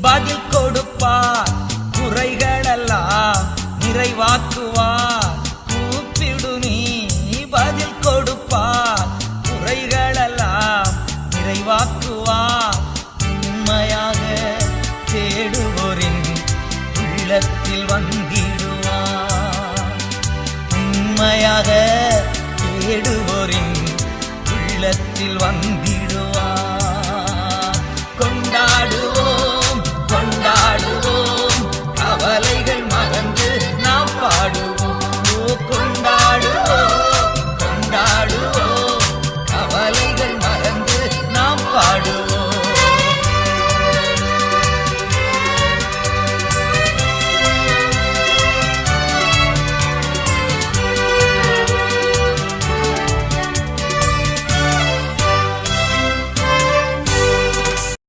பதில் கொடுப்பார். குறைகளெல்லாம் நிறைவாக்குவார். கூப்பிடு நீ பதில் கொடுப்பார். குறைகளெல்லாம் நிறைவாக்குவார். உண்மையாக தேடுவோரின் உள்ளத்தில் வந்திடுவார். உண்மையாக தேடுவோரின் உள்ளத்தில் வந்து